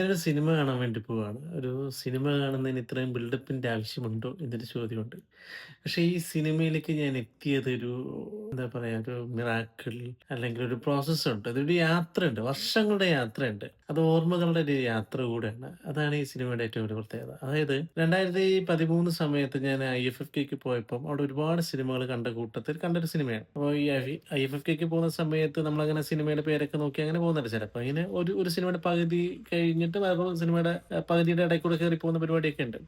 ഞാനൊരു സിനിമ കാണാൻ വേണ്ടി പോവാണ്. ഒരു സിനിമ കാണുന്നതിന് ഇത്രയും ബിൽഡപ്പിന്റെ ആവശ്യമുണ്ടോ എന്നൊരു ചോദ്യമുണ്ട്. പക്ഷെ ഈ സിനിമയിലേക്ക് ഞാൻ എത്തിയത് ഒരു എന്താ പറയാ ഒരു മിറാക്കിൾ അല്ലെങ്കിൽ ഒരു പ്രോസസ്സ് ഉണ്ട്. അതൊരു യാത്രയുണ്ട്. വർഷങ്ങളുടെ യാത്രയുണ്ട്. അത് ഓർമ്മകളുടെ ഒരു യാത്ര കൂടെയാണ്. അതാണ് ഈ സിനിമയുടെ ഏറ്റവും വലിയ പ്രത്യേകത. അതായത് 2013 സമയത്ത് ഞാൻ ഐ എഫ് എഫ് കെക്ക് പോയപ്പോൾ അവിടെ ഒരുപാട് സിനിമകൾ കണ്ട കൂട്ടത്തിൽ കണ്ടൊരു സിനിമയാണ്. അപ്പോൾ ഈ ഐ എഫ് എഫ് കെക്ക് പോകുന്ന സമയത്ത് നമ്മളങ്ങനെ സിനിമയുടെ പേരൊക്കെ നോക്കി അങ്ങനെ പോകുന്നുണ്ട്. ചിലപ്പോൾ ഇങ്ങനെ ഒരു ഒരു സിനിമയുടെ പകുതി കഴിഞ്ഞിട്ട് വേറൊരു സിനിമയുടെ പകുതിയുടെ ഇടയിൽ കൂടെ കയറി പോകുന്ന പരിപാടിയൊക്കെ ഉണ്ട്.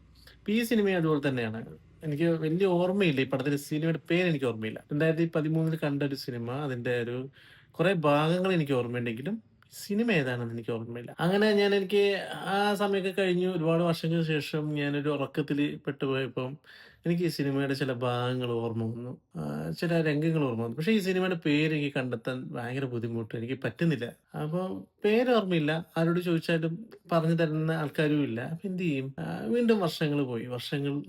ഈ സിനിമയും അതുപോലെ തന്നെയാണ്. എനിക്ക് വലിയ ഓർമ്മയില്ല. ഈ പടത്തിന്റെ സിനിമയുടെ പേര് എനിക്ക് ഓർമ്മയില്ല. 2013 കണ്ട ഒരു സിനിമ. അതിന്റെ ഒരു കുറെ ഭാഗങ്ങൾ എനിക്ക് ഓർമ്മയുണ്ടെങ്കിലും സിനിമ ഏതാണെന്ന് എനിക്ക് ഓർമ്മയില്ല. അങ്ങനെ ഞാൻ എനിക്ക് ആ സമയമൊക്കെ കഴിഞ്ഞു ഒരുപാട് വർഷങ്ങൾക്ക് ശേഷം ഞാനൊരു ഉറക്കത്തിൽ പെട്ടുപോയപ്പം എനിക്ക് ഈ സിനിമയുടെ ചില ഭാഗങ്ങൾ ഓർമ്മ വന്നു. ചില രംഗങ്ങൾ ഓർമ്മ വന്നു. പക്ഷേ ഈ സിനിമയുടെ പേര് എനിക്ക് കണ്ടെത്താൻ ഭയങ്കര ബുദ്ധിമുട്ട്. എനിക്ക് പറ്റുന്നില്ല. അപ്പോൾ പേര് ഓർമ്മയില്ല. ആരോട് ചോദിച്ചാലും പറഞ്ഞു തരുന്ന ആൾക്കാരും ഇല്ല. അപ്പം എന്ത് ചെയ്യും? വീണ്ടും വർഷങ്ങൾ പോയി. വർഷങ്ങൾ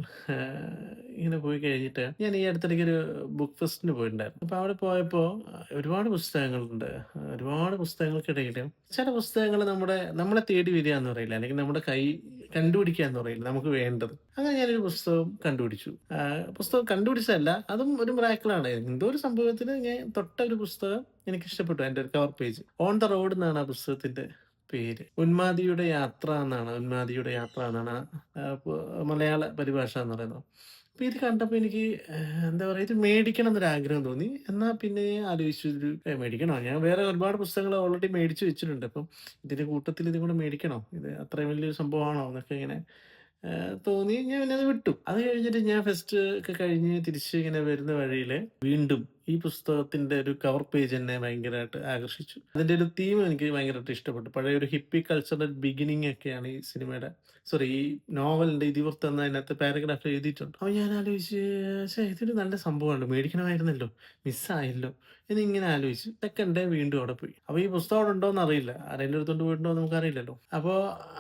ഇങ്ങനെ പോയി കഴിഞ്ഞിട്ട് ഞാൻ ഈ അടുത്തിടയ്ക്ക് ഒരു ബുക്ക് ഫെസ്റ്റിന് പോയിട്ടുണ്ടായിരുന്നു. അപ്പൊ അവിടെ പോയപ്പോ ഒരുപാട് പുസ്തകങ്ങളുണ്ട്. ഒരുപാട് പുസ്തകങ്ങൾക്കിടയിലും ചില പുസ്തകങ്ങൾ നമ്മുടെ നമ്മളെ തേടി വരിക എന്ന് പറയില്ല. അല്ലെങ്കിൽ നമ്മുടെ കൈ കണ്ടുപിടിക്കുക എന്ന് പറയില്ല. നമുക്ക് വേണ്ടത്. അങ്ങനെ ഞാനൊരു പുസ്തകം കണ്ടുപിടിച്ചു. പുസ്തകം കണ്ടുപിടിച്ചതല്ല. അതും ഒരു മിറാക്കിളാണ്. എന്തോ ഒരു സംഭവത്തിന് ഞാൻ തൊട്ട ഒരു പുസ്തകം എനിക്ക് ഇഷ്ടപ്പെട്ടു. അതിന്റെ ഒരു cover page. On the road എന്നാണ് ആ പുസ്തകത്തിന്റെ പേര്. ഉന്മാദിയുടെ യാത്ര എന്നാണ്. ഉന്മാദിയുടെ യാത്ര എന്നാണ് മലയാള പരിഭാഷ എന്ന് പറയുന്നത്. അപ്പൊ ഇത് കണ്ടപ്പോ എനിക്ക് എന്താ പറയാ ഇത് മേടിക്കണം എന്നൊരു ആഗ്രഹം തോന്നി. എന്നാ പിന്നെ ആലോചിച്ചു ഇത് മേടിക്കണോ? ഞാൻ വേറെ ഒരുപാട് പുസ്തകങ്ങൾ ഓൾറെഡി മേടിച്ചു വെച്ചിട്ടുണ്ട്. അപ്പം ഇതിന്റെ കൂട്ടത്തിൽ ഇതും കൂടെ മേടിക്കണോ? ഇത് അത്രയും വലിയൊരു സംഭവമാണോ? എന്നൊക്കെ ഇങ്ങനെ തോന്നി. ഞാൻ പിന്നെ അത് വിട്ടു. അത് കഴിഞ്ഞിട്ട് ഞാൻ ഫെസ്റ്റ് ഒക്കെ കഴിഞ്ഞ് തിരിച്ച് ഇങ്ങനെ വരുന്ന വഴിയിൽ വീണ്ടും ഈ പുസ്തകത്തിന്റെ ഒരു കവർ പേജ് എന്നെ ഭയങ്കരമായിട്ട് ആകർഷിച്ചു. അതിന്റെ ഒരു തീം എനിക്ക് ഭയങ്കരമായിട്ട് ഇഷ്ടപ്പെട്ടു. പഴയ ഒരു ഹിപ്പി കൾച്ചറൽ ബിഗിനിങ് ഒക്കെയാണ് ഈ സിനിമയുടെ സോറി ഈ നോവലിന്റെ ഇതിവൃത്തം എന്ന് അതിനകത്ത് പാരഗ്രാഫ് എഴുതിയിട്ടുണ്ട്. അപ്പൊ ഞാൻ ആലോചിച്ച് ഇതൊരു നല്ല സംഭവമാണ്. മേടിക്കണമായിരുന്നല്ലോ. മിസ്സായല്ലോ എന്നിങ്ങനെ ആലോചിച്ചു. സെക്കൻഡ് ഡേ വീണ്ടും അവിടെ പോയി. അപ്പൊ ഈ പുസ്തകം അവിടെ ഉണ്ടോന്ന് അറിയില്ല. ആരെങ്കിലും എടുത്തോണ്ട് പോയിട്ടുണ്ടോ എന്ന് നമുക്കറിയില്ലല്ലോ. അപ്പൊ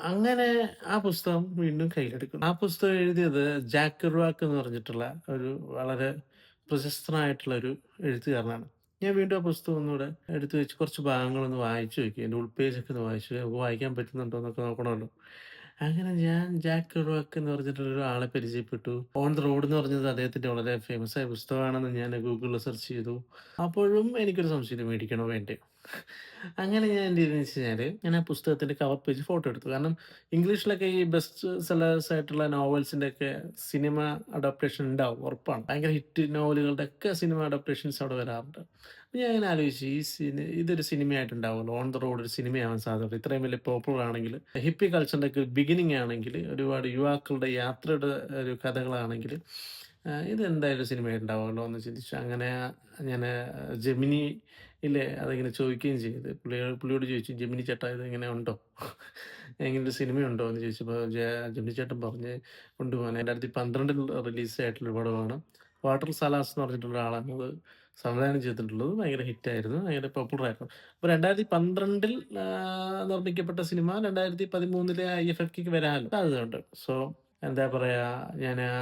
അങ്ങനെ ആ പുസ്തകം വീണ്ടും കയ്യിലെടുക്കും ആ പുസ്തകം എഴുതിയത് ജാക്ക് കെറുവാക്ക് എന്ന് പറഞ്ഞിട്ടുള്ള ഒരു വളരെ പ്രശസ്തനായിട്ടുള്ള ഒരു എഴുത്തുകാരനാണ്. ഞാൻ വീണ്ടും ആ പുസ്തകം ഒന്നുകൂടെ എടുത്തു വെച്ച് കുറച്ച് ഭാഗങ്ങളൊന്ന് വായിച്ചു നോക്കി. എന്റെ ഉൾപേജൊക്കെ ഒന്ന് വായിച്ചു. നമുക്ക് വായിക്കാൻ പറ്റുന്നുണ്ടോ എന്നൊക്കെ നോക്കണമല്ലോ. അങ്ങനെ ഞാൻ ജാക്ക് കെറുവാക്ക് എന്ന് പറഞ്ഞിട്ടുള്ള ഒരാളെ പരിചയപ്പെട്ടു. ഓൺ ദ റോഡ് എന്ന് പറഞ്ഞത് അദ്ദേഹത്തിന്റെ വളരെ ഫേമസ് ആയ പുസ്തകമാണെന്ന് ഞാൻ ഗൂഗിളിൽ സെർച്ച് ചെയ്തു. അപ്പോഴും എനിക്കൊരു സംശയം മേടിക്കണോ വേണ്ടയോ? അങ്ങനെ ഞാൻ എന്ത് ചെയ്തെന്ന് വെച്ച് കഴിഞ്ഞാൽ ഞാൻ ആ പുസ്തകത്തിന്റെ കവർ പേജ് ഫോട്ടോ എടുത്തു. കാരണം ഇംഗ്ലീഷിലൊക്കെ ഈ ബെസ്റ്റ് സെല്ലേഴ്സ് ആയിട്ടുള്ള നോവൽസിന്റെ ഒക്കെ സിനിമ അഡാപ്റ്റേഷൻ ഉണ്ടാവും. ഉറപ്പാണ്. ഭയങ്കര ഹിറ്റ് നോവലുകളുടെ ഒക്കെ സിനിമ അഡാപ്റ്റേഷൻസ് അവിടെ വരാറുണ്ട്. ഞാൻ അങ്ങനെ ആലോചിച്ചു ഈ സിനി ഇതൊരു സിനിമയായിട്ടുണ്ടാവുമല്ലോ ഓൺ ദ റോഡ് ഒരു സിനിമയാവാൻ സാധ്യത ഇത്രയും വലിയ പോപ്പുലർ ആണെങ്കിൽ ഹിപ്പി കൾച്ചറിന്റെ ഒക്കെ ബിഗിനിങ് ആണെങ്കിൽ ഒരുപാട് യുവാക്കളുടെ യാത്രയുടെ ഒരു കഥകളാണെങ്കിൽ ഇത് ഇതെന്തായാലും സിനിമയായിട്ട് ഉണ്ടാവുമല്ലോ എന്ന് ചിന്തിച്ചു. അങ്ങനെ ഞാൻ ജെമിനിയിൽ അതിങ്ങനെ ചോദിക്കുകയും ചെയ്ത് പുള്ളിയോ പുള്ളിയോട് ചോദിച്ചു ജമിനി ചേട്ടാ ഇത് ഇങ്ങനെ ഉണ്ടോ? എങ്ങനെ ഒരു സിനിമയുണ്ടോ?" എന്ന് ചോദിച്ചപ്പോൾ ജമിനി ചേട്ടൻ പറഞ്ഞ് കൊണ്ടുപോകാൻ രണ്ടായിരത്തി പന്ത്രണ്ടിൽ റിലീസ് ആയിട്ടുള്ള പടമാണ്. വാട്ടർ സലാസ് എന്ന് പറഞ്ഞിട്ടുള്ള ആളാണ് അത് സംവിധാനം ചെയ്തിട്ടുള്ളത്. ഭയങ്കര ഹിറ്റായിരുന്നു. ഭയങ്കര പോപ്പുലർ ആയിരുന്നു." അപ്പോൾ രണ്ടായിരത്തി പന്ത്രണ്ടിൽ നിർമ്മിക്കപ്പെട്ട സിനിമ 2013ലെ ഐഎഫ്എഫ്കെക്ക് വരാൻ സാധ്യതയുണ്ട്. സോ എന്താ പറയുക ഞാൻ ആ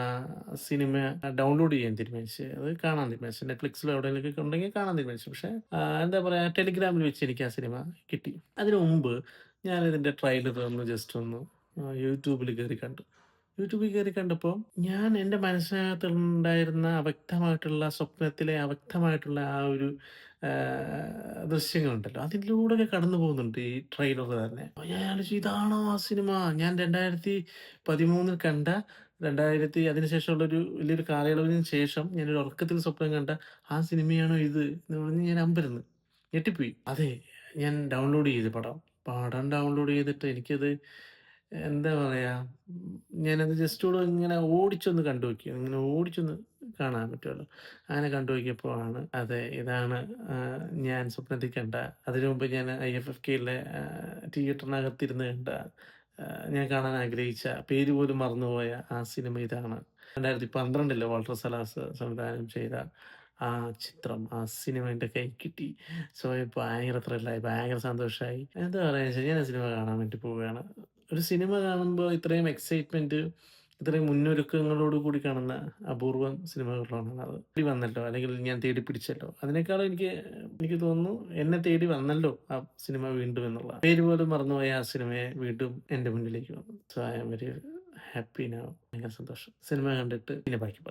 സിനിമ ഡൗൺലോഡ് ചെയ്യാൻ തീരുമാനിച്ചു. അത് കാണാൻ തീരുമാനിച്ചു. നെറ്റ്ഫ്ലിക്സിലോ എവിടെയെങ്കിലും ഉണ്ടെങ്കിൽ കാണാൻ തീരുമാനിച്ചു. പക്ഷേ എന്താ പറയുക ടെലിഗ്രാമിൽ വെച്ച് എനിക്ക് ആ സിനിമ കിട്ടി. അതിനു മുമ്പ് ഞാൻ ഇതിന്റെ ട്രെയിലർ ഒന്ന് ജസ്റ്റ് ഒന്ന് യൂട്യൂബിൽ കയറി കണ്ടു. യൂട്യൂബിൽ കയറി കണ്ടപ്പോൾ ഞാൻ എന്റെ മനസ്സിനകത്തുണ്ടായിരുന്ന അവ്യക്തമായിട്ടുള്ള സ്വപ്നത്തിലെ അവ്യക്തമായിട്ടുള്ള ആ ഒരു ദൃശ്യങ്ങളുണ്ടല്ലോ. അതിലൂടെയൊക്കെ കടന്നു പോകുന്നുണ്ട് ഈ ട്രെയിലർ തന്നെ. ഞാൻ ഇതാണോ ആ സിനിമ? ഞാൻ 2013ൽ കണ്ട രണ്ടായിരത്തി അതിനുശേഷമുള്ളൊരു വലിയൊരു കാലയളവിന് ശേഷം ഞാനൊരു ഉറക്കത്തിൽ സ്വപ്നം കണ്ട ആ സിനിമയാണോ ഇത്? എന്ന് പറഞ്ഞ് ഞാൻ അമ്പരുന്ന് ഞെട്ടിപ്പോയി. അതെ ഞാൻ ഡൗൺലോഡ് ചെയ്ത് പടം. പടം ഡൗൺലോഡ് ചെയ്തിട്ട് എനിക്കത് എന്താ പറയാ ഞാനത് ജസ്റ്റ് ഇങ്ങനെ ഓടിച്ചൊന്ന് കണ്ടു നോക്കി. ഇങ്ങനെ ഓടിച്ചൊന്ന് കാണാൻ പറ്റുമല്ലോ. അങ്ങനെ കണ്ടു നോക്കിയപ്പോഴാണ് അതെ ഇതാണ് ഞാൻ സ്വപ്നത്തിൽ കണ്ട അതിനു മുമ്പ് ഞാൻ ഐ എഫ് എഫ് കെയിലെ തിയേറ്ററിനകത്തിരുന്ന് കണ്ട ഞാൻ കാണാൻ ആഗ്രഹിച്ച പേര് പോലും മറന്നുപോയ ആ സിനിമ ഇതാണ്. 2012ൽ വാൾട്ടർ സലാസ് സംവിധാനം ചെയ്ത ആ ചിത്രം ആ സിനിമ എന്റെ കൈ കിട്ടി. സോ ഭയങ്കര ത്രില്ലായി. ഭയങ്കര സന്തോഷമായി. എന്താ പറയുക ഞാൻ ആ സിനിമ കാണാൻ വേണ്ടി പോവുകയാണ്. ഒരു സിനിമ കാണുമ്പോൾ ഇത്രയും എക്സൈറ്റ്മെന്റ് ഇത്രയും മുന്നൊരുക്കങ്ങളോട് കൂടി കാണുന്ന അപൂർവം സിനിമകളാണ് അത്. തേടി വന്നല്ലോ അല്ലെങ്കിൽ ഞാൻ തേടി പിടിച്ചല്ലോ. അതിനേക്കാളും എനിക്ക് എനിക്ക് തോന്നുന്നു എന്നെ തേടി വന്നല്ലോ ആ സിനിമ വീണ്ടും എന്നുള്ള. പേര് പോലും മറന്നുപോയ ആ സിനിമയെ വീണ്ടും എന്റെ മുന്നിലേക്ക് വന്നു. So I am very happy now. ഭയങ്കര സന്തോഷം. സിനിമ കണ്ടിട്ട് പിന്നെ ബാക്കി പറയാം.